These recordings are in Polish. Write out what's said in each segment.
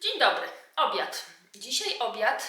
Dzień dobry, obiad. Dzisiaj obiad,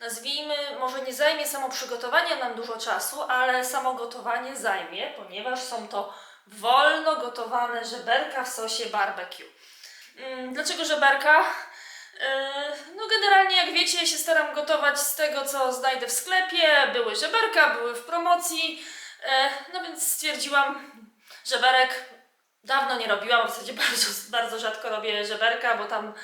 nazwijmy, może nie zajmie samo przygotowanie nam dużo czasu, ale samo gotowanie zajmie, ponieważ są to wolno gotowane żeberka w sosie barbecue. Mm, Dlaczego żeberka? Yy, No generalnie jak wiecie, ja się staram gotować z tego, co znajdę w sklepie. Były żeberka, były w promocji, yy, no więc stwierdziłam, żeberek dawno nie robiłam, w zasadzie bardzo, bardzo rzadko robię żeberka, bo tam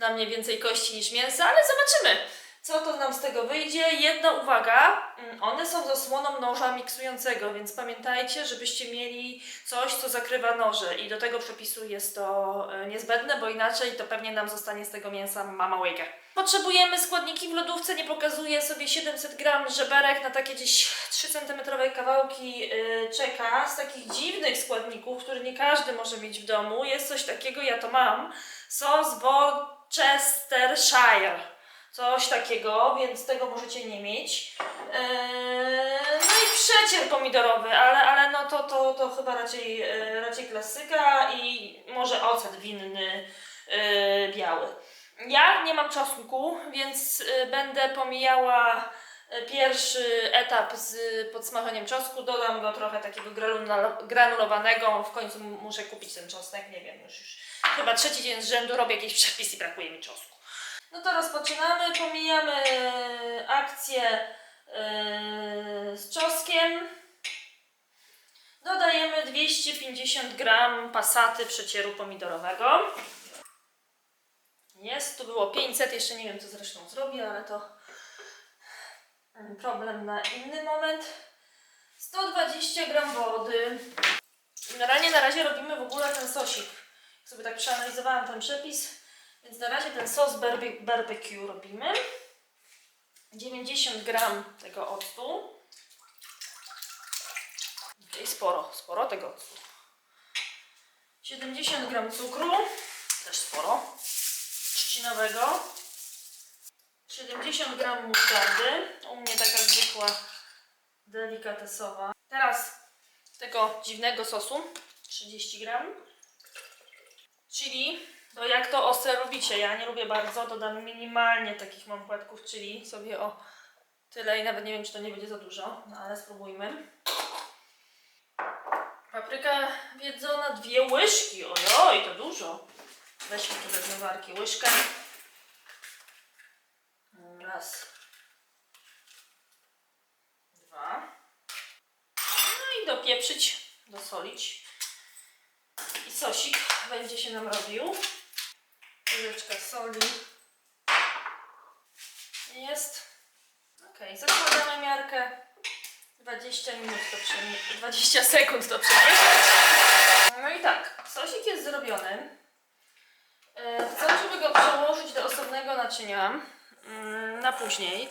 na mnie więcej kości niż mięsa, ale zobaczymy, co to nam z tego wyjdzie. Jedna uwaga, mm, one są z osłoną noża miksującego, więc pamiętajcie, żebyście mieli coś, co zakrywa noże i do tego przepisu jest to e, niezbędne, bo inaczej to pewnie nam zostanie z tego mięsa mama łyga. Potrzebujemy składniki w lodówce, nie pokazuję sobie 700 gram żeberek na takie gdzieś 3 cm kawałki yy, czeka. Z takich dziwnych składników, które nie każdy może mieć w domu, jest coś takiego, ja to mam, sos Worcestershire. Coś takiego, więc tego możecie nie mieć. Eee, no i przecier pomidorowy, ale, ale no to, to, to chyba raczej, e, raczej klasyka i może ocet winny e, biały. Ja nie mam czosnku, więc e, będę pomijała pierwszy etap z podsmachaniem czosnku. Dodam go trochę takiego granulowanego. W końcu muszę kupić ten czosnek, nie wiem, już, już chyba trzeci dzień z rzędu robię jakiś przepis i brakuje mi czosnku. No to rozpoczynamy, pomijamy akcję e, z czosnkiem. Dodajemy 250 gram pasaty przecieru pomidorowego. Jest, tu było 500, jeszcze nie wiem co zresztą zrobię, ale to problem na inny moment. 120 gram wody. Generalnie na razie robimy w ogóle ten sosik. Jak sobie tak przeanalizowałam ten przepis, więc na razie ten sos barbe- barbecue robimy. 90 gram tego octu. Okej, sporo, sporo tego octu. 70 gram cukru, też sporo, trzcinowego. 70 gram musztardy, u mnie taka zwykła, delikatesowa. Teraz tego dziwnego sosu, 30 gram. Chili, to jak to ostre lubicie, ja nie lubię bardzo, dodam minimalnie takich mam płatków chili, sobie o tyle i nawet nie wiem czy to nie będzie za dużo, no ale spróbujmy. Papryka wiedzona, dwie łyżki, ojoj, to dużo. Weźmy tu do łyżkę. Raz. Dwa. No i dopieprzyć, dosolić. I sosik będzie się nam robił. Łyżeczka soli. Jest. Ok, zakładamy miarkę. 20 minut to przemie... 20 sekund to przemieszać. No i tak, sosik jest zrobiony. E, Chcę, żeby go przełożyć do osobnego naczynia mm, na później.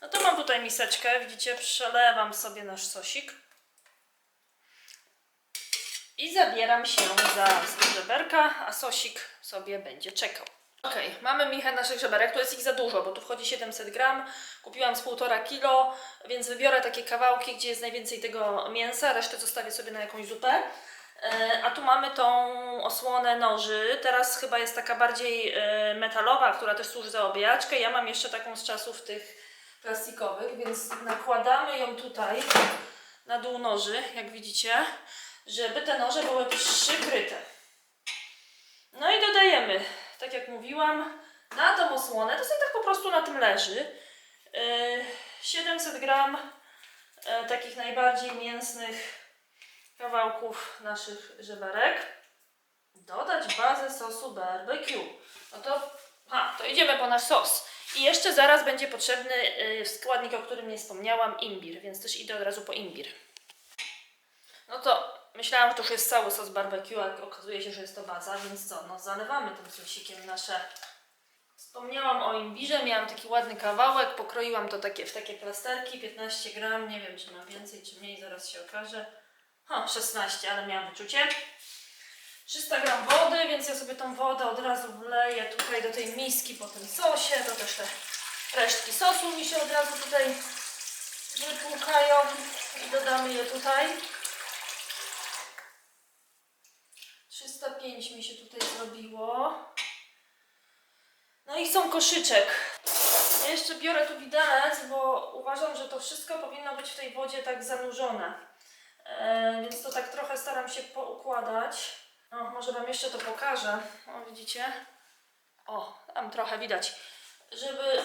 No to mam tutaj miseczkę, widzicie, przelewam sobie nasz sosik. I zabieram się za żeberka, a sosik sobie będzie czekał. Ok, mamy michę naszych żeberek, tu jest ich za dużo, bo tu wchodzi 700 gram, kupiłam z 1,5 kilo, więc wybiorę takie kawałki, gdzie jest najwięcej tego mięsa, resztę zostawię sobie na jakąś zupę. E, A tu mamy tą osłonę noży, teraz chyba jest taka bardziej e, metalowa, która też służy za obijaczkę, ja mam jeszcze taką z czasów tych plastikowych, więc nakładamy ją tutaj na dół noży, jak widzicie, żeby te noże były przykryte. No i dodajemy, tak jak mówiłam, na tą osłonę, to sobie tak po prostu na tym leży, yy, 700 gram e, takich najbardziej mięsnych kawałków naszych żeberek. Dodać bazę sosu barbecue. No to, a, to idziemy po nasz sos. I jeszcze zaraz będzie potrzebny yy, składnik, o którym nie wspomniałam, imbir, więc też idę od razu po imbir. No to myślałam, że to już jest cały sos barbecue, a okazuje się, że jest to baza, więc co, no zalewamy tym sosikiem nasze... Wspomniałam o imbirze, miałam taki ładny kawałek, pokroiłam to takie, w takie plasterki, 15 gram, nie wiem czy mam więcej czy mniej, zaraz się okaże. Ha, 16, ale miałam wyczucie. 300 gram wody, więc ja sobie tą wodę od razu wleję tutaj do tej miski po tym sosie, to też te resztki sosu mi się od razu tutaj wypłukają i dodamy je tutaj. 305 mi się tutaj zrobiło. No i są koszyczek. Ja jeszcze biorę tu widelec, bo uważam, że to wszystko powinno być w tej wodzie tak zanurzone. E, więc to tak trochę staram się poukładać. O, może Wam jeszcze to pokażę. O, widzicie? O, tam trochę widać. Żeby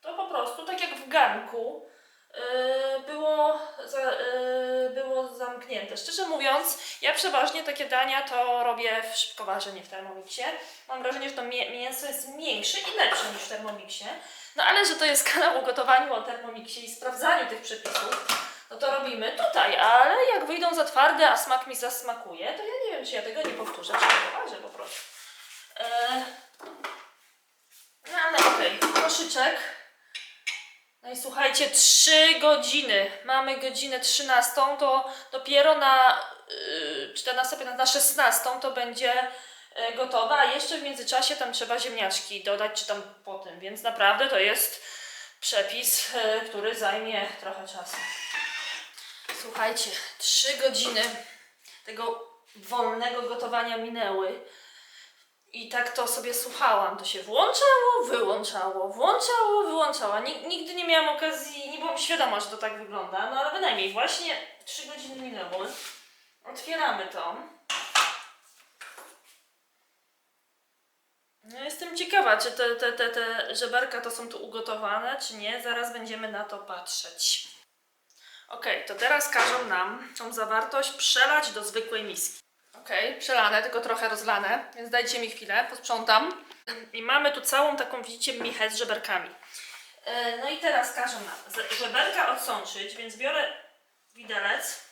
to po prostu, tak jak w garnku, yy, było, za, yy, było zamknięte. Szczerze mówiąc, ja przeważnie takie dania to robię w szybkowarze, nie w Thermomixie. Mam wrażenie, że to mię- mięso jest mniejsze i lepsze niż w Thermomixie. No ale że to jest kanał o gotowaniu o Thermomixie i sprawdzaniu tych przepisów, no to robimy tutaj, ale jak wyjdą za twarde, a smak mi zasmakuje, to ja nie wiem, czy ja tego nie powtórzę w szybkowarze po prostu. Eee, no ale okej, koszyczek. No i słuchajcie, 3 godziny. Mamy godzinę 13, to dopiero na yy, 14, 15, na 16 to będzie yy, gotowe, a jeszcze w międzyczasie tam trzeba ziemniaczki dodać, czy tam po tym, więc naprawdę to jest przepis, yy, który zajmie trochę czasu. Słuchajcie, 3 godziny tego wolnego gotowania minęły. I tak to sobie słuchałam. To się włączało, wyłączało, włączało, wyłączało. Nig- Nigdy nie miałam okazji, nie byłam świadoma, że to tak wygląda, no ale bynajmniej właśnie 3 godziny minęły. Otwieramy to. No jestem ciekawa, czy te, te, te, te żeberka to są tu ugotowane, czy nie. Zaraz będziemy na to patrzeć. Okej, to teraz każą nam tą zawartość przelać do zwykłej miski. Okej, przelane, tylko trochę rozlane, więc dajcie mi chwilę, posprzątam. I mamy tu całą taką, widzicie, michę z żeberkami. E, No i teraz każę nam żeberka odsączyć, więc biorę widelec.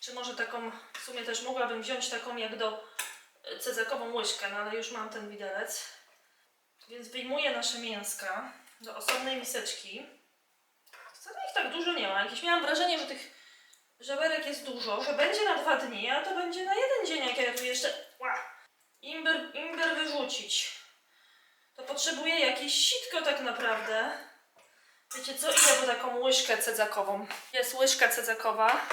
Czy może taką, w sumie też mogłabym wziąć taką jak do e, cezekową łyżkę, no ale już mam ten widelec. Więc wyjmuję nasze mięska do osobnej miseczki. Wcale ich tak dużo nie ma. Jakieś miałam wrażenie, że tych żeberek jest dużo, że będzie na dwa dni, a to będzie na jeden dzień, jak ja tu jeszcze imber, imber wyrzucić. To potrzebuję jakieś sitko tak naprawdę. Wiecie co, idę po taką łyżkę cedzakową. Jest łyżka cedzakowa.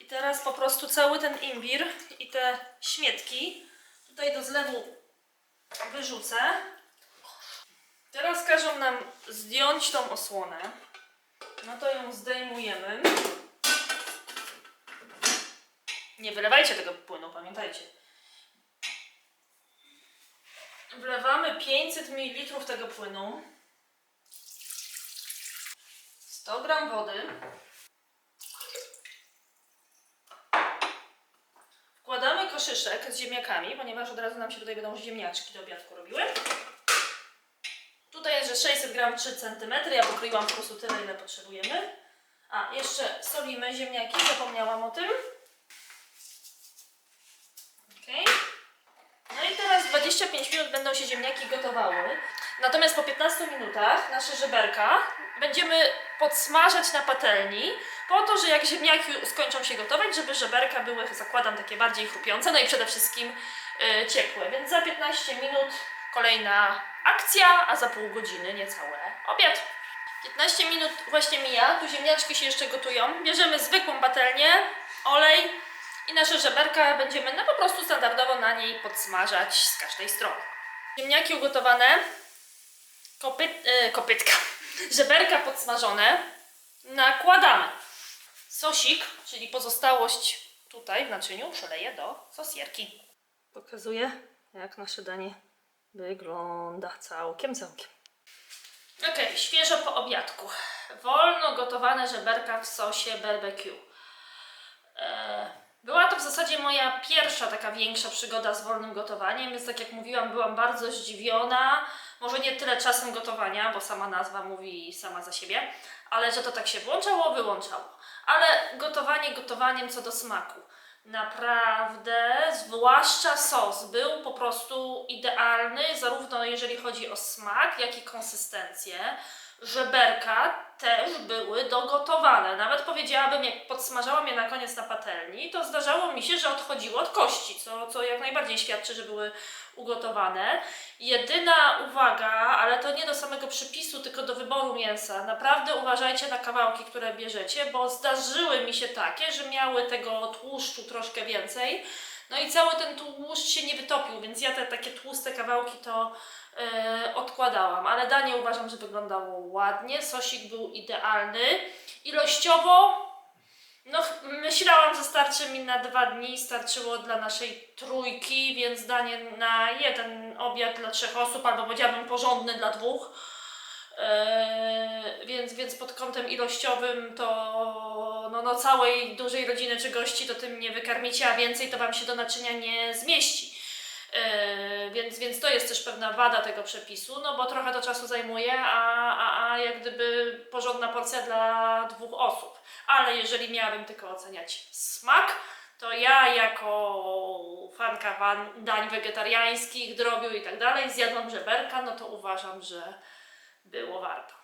I teraz po prostu cały ten imbir i te śmietki tutaj do zlewu wyrzucę. Teraz każą nam zdjąć tą osłonę. No to ją zdejmujemy. Nie wylewajcie tego płynu, pamiętajcie. Wlewamy 500 ml tego płynu. 100 g wody. Wkładamy koszyszek z ziemniakami, ponieważ od razu nam się tutaj będą ziemniaczki do obiadku robiły. Tutaj jest, że 600 g 3 cm. Ja pokryłam po prostu tyle, ile potrzebujemy. A, jeszcze solimy ziemniaki, zapomniałam o tym. No i teraz 25 minut będą się ziemniaki gotowały. Natomiast po 15 minutach nasze żeberka będziemy podsmażać na patelni, po to, że jak ziemniaki skończą się gotować, żeby żeberka były, zakładam, takie bardziej chrupiące, no i przede wszystkim y, ciepłe. Więc za 15 minut kolejna akcja, a za pół godziny niecałe obiad. 15 minut właśnie mija, tu ziemniaczki się jeszcze gotują. Bierzemy zwykłą patelnię, olej i nasze żeberka będziemy no po prostu standardowo na niej podsmażać z każdej strony. Ziemniaki ugotowane, kopyt, e, kopytka, żeberka podsmażone, nakładamy. Sosik, czyli pozostałość tutaj w naczyniu, przeleję do sosierki. Pokazuję, jak nasze danie wygląda całkiem, całkiem. Okej, świeżo po obiadku. Wolno gotowane żeberka w sosie barbecue. E, Była to w zasadzie moja pierwsza taka większa przygoda z wolnym gotowaniem, więc tak jak mówiłam, byłam bardzo zdziwiona. Może nie tyle czasem gotowania, bo sama nazwa mówi sama za siebie, ale że to tak się włączało, wyłączało. Ale gotowanie gotowaniem co do smaku. Naprawdę, zwłaszcza sos był po prostu idealny, zarówno jeżeli chodzi o smak, jak i konsystencję. Żeberka też były dogotowane. Nawet powiedziałabym, jak podsmażałam je na koniec na patelni, to zdarzało mi się, że odchodziło od kości, co, co jak najbardziej świadczy, że były ugotowane. Jedyna uwaga, ale to nie do samego przepisu, tylko do wyboru mięsa. Naprawdę uważajcie na kawałki, które bierzecie, bo zdarzyły mi się takie, że miały tego tłuszczu troszkę więcej. No i cały ten tłuszcz się nie wytopił, więc ja te takie tłuste kawałki to odkładałam. Ale danie uważam, że wyglądało ładnie. Sosik był idealny. Ilościowo no, myślałam, że starczy mi na dwa dni, starczyło dla naszej trójki, więc danie na jeden obiad dla trzech osób, albo powiedziałabym porządny dla dwóch. Eee, więc, więc pod kątem ilościowym to no, no całej dużej rodziny czy gości to tym nie wykarmicie, a więcej to Wam się do naczynia nie zmieści. Eee, więc, więc to jest też pewna wada tego przepisu, no bo trochę to czasu zajmuje, a, a, a jak gdyby porządna porcja dla dwóch osób. Ale jeżeli miałabym tylko oceniać smak, to ja jako fanka wan- dań wegetariańskich, drobiu i tak dalej, zjadłam żeberka, no to uważam, że było warto.